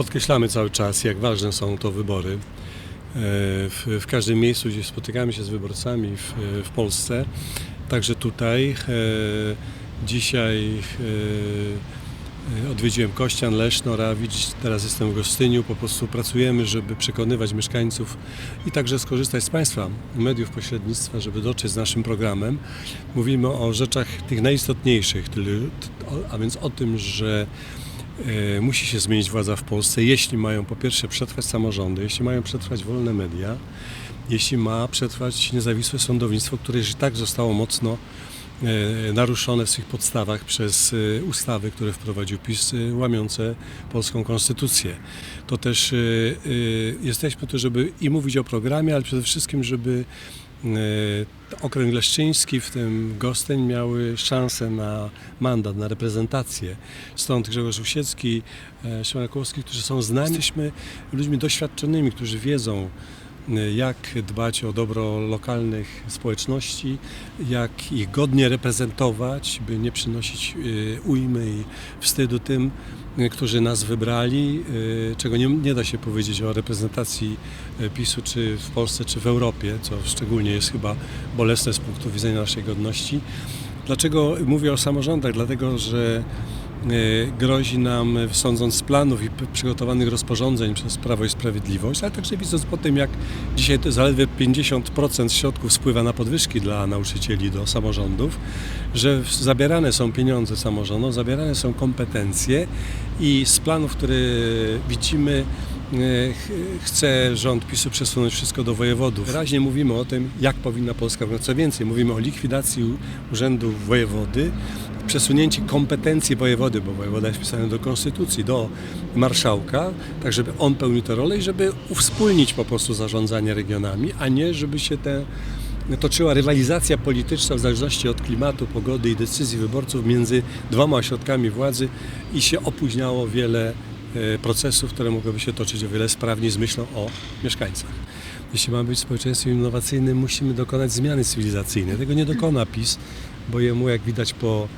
podkreślamy cały czas, jak ważne są to wybory. E, W, w każdym miejscu, gdzie spotykamy się z wyborcami w, w Polsce, także tutaj. e, Dzisiaj e, odwiedziłem Kościan, Leszno, Rawicz, teraz jestem w Gostyniu. Po prostu pracujemy, żeby przekonywać mieszkańców i także skorzystać z Państwa mediów pośrednictwa, żeby dotrzeć z naszym programem. Mówimy o rzeczach tych najistotniejszych, a więc o tym, że musi się zmienić władza w Polsce, jeśli mają po pierwsze przetrwać samorządy, jeśli mają przetrwać wolne media, jeśli ma przetrwać niezawisłe sądownictwo, które już i tak zostało mocno e, naruszone w swych podstawach przez e, ustawy, które wprowadził PiS, e, łamiące polską konstytucję. To też e, e, jesteśmy tu, żeby i mówić o programie, ale przede wszystkim, żeby e, okręg leszczyński, w tym Gostyń, miały szansę na mandat, na reprezentację. Stąd Grzegorz Usiecki, e, Szymon Kowalski, którzy są znani. Jesteśmy ludźmi doświadczonymi, którzy wiedzą, e, jak dbać o dobro lokalnych społeczności, jak ich godnie reprezentować, by nie przynosić e, ujmy i wstydu tym, e, którzy nas wybrali, e, czego nie, nie da się powiedzieć o reprezentacji PiSu czy w Polsce, czy w Europie, co szczególnie jest chyba bolesne z punktu widzenia naszej godności. Dlaczego mówię o samorządach? Dlatego, że grozi nam, e, sądząc z planów i przygotowanych rozporządzeń przez Prawo i Sprawiedliwość, ale także widząc po tym, jak dzisiaj to zaledwie 50% środków spływa na podwyżki dla nauczycieli do samorządów, że zabierane są pieniądze samorządom, zabierane są kompetencje i z planów, które widzimy, ch- chce rząd PiSu przesunąć wszystko do wojewodów. Wyraźnie mówimy o tym, jak powinna Polska wyglądać. Co więcej, mówimy o likwidacji urzędu wojewody, przesunięcie kompetencji wojewody, bo wojewoda jest wpisany do konstytucji, do marszałka, tak żeby on pełnił tę rolę i żeby uwspólnić po prostu zarządzanie regionami, a nie żeby się te toczyła rywalizacja polityczna w zależności od klimatu, pogody i decyzji wyborców między dwoma ośrodkami władzy i się opóźniało wiele e, procesów, które mogłyby się toczyć o wiele sprawniej z myślą o mieszkańcach. Jeśli mamy być społeczeństwem innowacyjnym, musimy dokonać zmiany cywilizacyjnej. Tego nie dokona PiS, bo jemu, jak widać po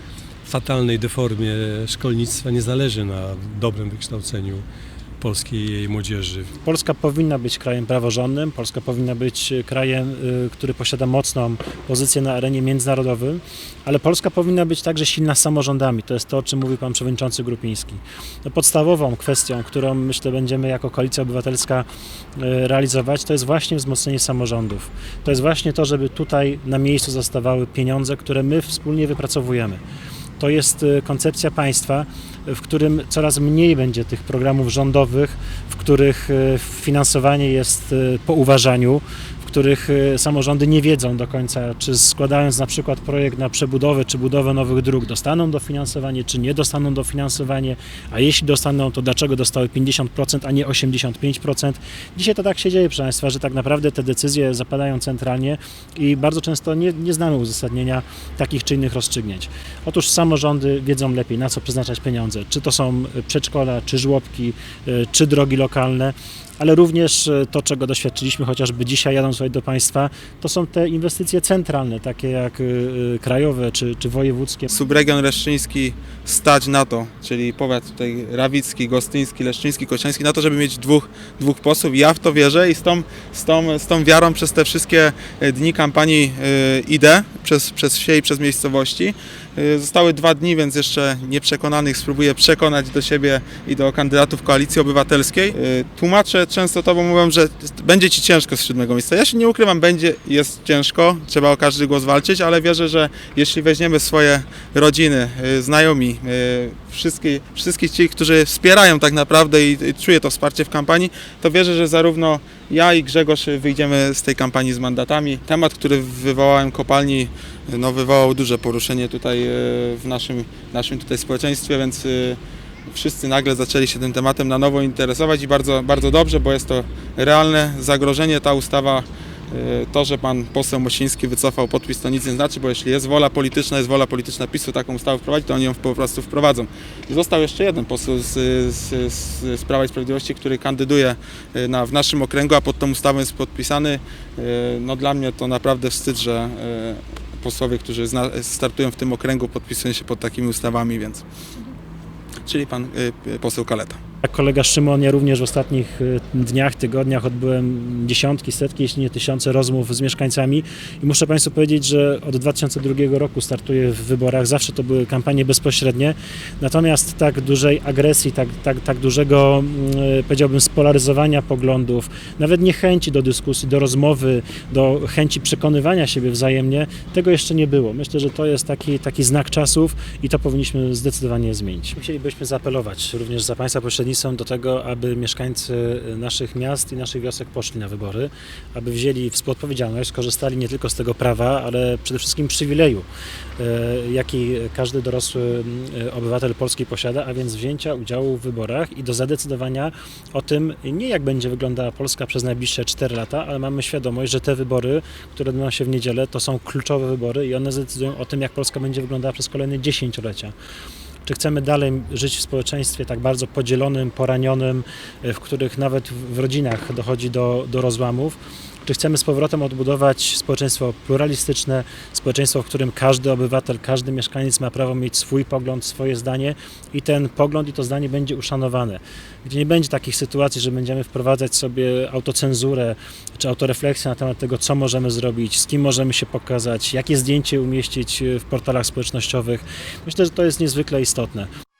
fatalnej deformie szkolnictwa, nie zależy na dobrym wykształceniu Polski i jej młodzieży. Polska powinna być krajem praworządnym, Polska powinna być krajem, y, który posiada mocną pozycję na arenie międzynarodowej, ale Polska powinna być także silna samorządami. To jest to, o czym mówi pan przewodniczący Grupiński. No, podstawową kwestią, którą myślę będziemy jako Koalicja Obywatelska y, realizować, to jest właśnie wzmocnienie samorządów. To jest właśnie to, żeby tutaj na miejscu zostawały pieniądze, które my wspólnie wypracowujemy. To jest y, koncepcja państwa, w którym coraz mniej będzie tych programów rządowych, w których y, finansowanie jest y, po uważaniu, których y, samorządy nie wiedzą do końca, czy składając na przykład projekt na przebudowę czy budowę nowych dróg, dostaną dofinansowanie, czy nie dostaną dofinansowanie, a jeśli dostaną, to dlaczego dostały 50%, a nie 85%. Dzisiaj to tak się dzieje, proszę Państwa, że tak naprawdę te decyzje zapadają centralnie i bardzo często nie, nie znamy uzasadnienia takich czy innych rozstrzygnięć. Otóż samorządy wiedzą lepiej, na co przeznaczać pieniądze. Czy to są przedszkola, czy żłobki, y, czy drogi lokalne, ale również y, to, czego doświadczyliśmy chociażby dzisiaj jadąc tutaj do Państwa, to są te inwestycje centralne, takie jak y, y, krajowe czy, czy wojewódzkie. subregion leszczyński stać na to, czyli powiat tutaj rawicki, gostyński, leszczyński, kościański, na to, żeby mieć dwóch, dwóch posłów. Ja w to wierzę i z tą, z tą, z tą wiarą przez te wszystkie e, dni kampanii e, idę, przez, przez wsie i przez miejscowości. E, Zostały dwa dni, więc jeszcze nieprzekonanych spróbuję przekonać do siebie i do kandydatów Koalicji Obywatelskiej. E, Tłumaczę często to, bo mówią, że będzie ci ciężko z siódmego miejsca. Ja się nie ukrywam, będzie, jest ciężko, trzeba o każdy głos walczyć, ale wierzę, że jeśli weźmiemy swoje rodziny, y, znajomi, y, wszystkich, ci, którzy wspierają tak naprawdę i, i czuję to wsparcie w kampanii, to wierzę, że zarówno ja i Grzegorz y, wyjdziemy z tej kampanii z mandatami. Temat, który wywołałem kopalni, y, no, wywołał duże poruszenie tutaj y, w naszym, naszym tutaj społeczeństwie, więc y, wszyscy nagle zaczęli się tym tematem na nowo interesować i bardzo, bardzo dobrze, bo jest to realne zagrożenie. Ta ustawa Y, To, że pan poseł Mosiński wycofał podpis, to nic nie znaczy, bo jeśli jest wola polityczna, jest wola polityczna PiSu taką ustawę wprowadzić, to oni ją po prostu wprowadzą. I został jeszcze jeden poseł z, z, z, Prawa i Sprawiedliwości, który kandyduje na, w naszym okręgu, a pod tą ustawą jest podpisany. No dla mnie to naprawdę wstyd, że posłowie, którzy zna, startują w tym okręgu, podpisują się pod takimi ustawami, więc... Czyli pan y, poseł Kaleta. Jak kolega Szymon, ja również w ostatnich y, dniach, tygodniach odbyłem dziesiątki, setki, jeśli nie tysiące rozmów z mieszkańcami i muszę Państwu powiedzieć, że od 2002 roku startuję w wyborach. Zawsze to były kampanie bezpośrednie, natomiast tak dużej agresji, tak, tak, tak dużego, mm, powiedziałbym, spolaryzowania poglądów, nawet niechęci do dyskusji, do rozmowy, do chęci przekonywania siebie wzajemnie, tego jeszcze nie było. Myślę, że to jest taki, taki znak czasów i to powinniśmy zdecydowanie zmienić. Chcielibyśmy zaapelować również za Państwa pośrednictwem do tego, aby mieszkańcy naszych miast i naszych wiosek poszli na wybory, aby wzięli współodpowiedzialność, skorzystali nie tylko z tego prawa, ale przede wszystkim przywileju, e, jaki każdy dorosły e, obywatel Polski posiada, a więc wzięcia udziału w wyborach i do zadecydowania o tym, nie jak będzie wyglądała Polska przez najbliższe 4 lata, ale mamy świadomość, że te wybory, które odbędą się w niedzielę, to są kluczowe wybory i one zdecydują o tym, jak Polska będzie wyglądała przez kolejne dziesięciolecia. Czy chcemy dalej żyć w społeczeństwie tak bardzo podzielonym, poranionym, w których nawet w rodzinach dochodzi do, do rozłamów? Czy chcemy z powrotem odbudować społeczeństwo pluralistyczne, społeczeństwo, w którym każdy obywatel, każdy mieszkaniec ma prawo mieć swój pogląd, swoje zdanie i ten pogląd i to zdanie będzie uszanowane? Gdzie nie będzie takich sytuacji, że będziemy wprowadzać sobie autocenzurę czy autorefleksję na temat tego, co możemy zrobić, z kim możemy się pokazać, jakie zdjęcie umieścić w portalach społecznościowych. Myślę, że to jest niezwykle istotne.